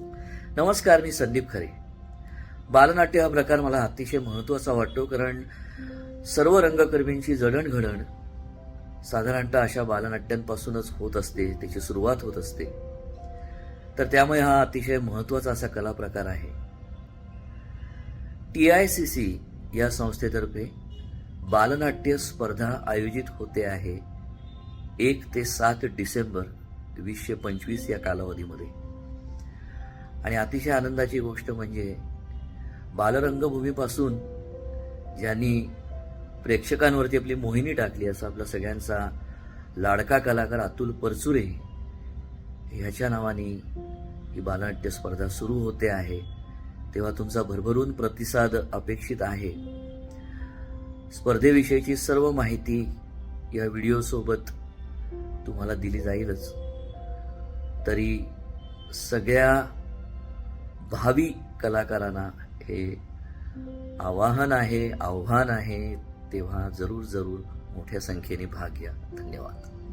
नमस्कार मी संदीप खरे. बालनाट्य हा प्रकार मला अतिशय महत्त्वाचा वाटतो कारण सर्व रंगकर्मींची जडणघडण साधारणतः अशा बालनाट्यांपासूनच होत असते त्याची सुरुवात होत असते. तर त्यामुळे हा अतिशय महत्त्वाचा असा कला प्रकार आहे. टी आय सी सी या संस्थेतर्फे बालनाट्य स्पर्धा आयोजित होते आहे एक ते सात डिसेंबर वीसशे पंचवीस या कालावधीमध्ये. आणि अतिशय आनंदाची गोष्ट म्हणजे बालरंगभूमीपासून ज्यांनी प्रेक्षकांवरती आपली मोहिनी टाकली असा आपला सगळ्यांचा लाडका कलाकार अतुल परचुरे ह्याच्या नावाने ही बालनाट्य स्पर्धा सुरू होते आहे. तेव्हा तुमचा भरभरून प्रतिसाद अपेक्षित आहे. स्पर्धेविषयीची सर्व माहिती या व्हिडिओसोबत तुम्हाला दिली जाईलच. तरी सगळ्या भावी कलाकारांना हे आवाहन आहे आव्हान आहे तेव्हा जरूर जरूर मोठ्या संख्येने भाग घ्या. धन्यवाद.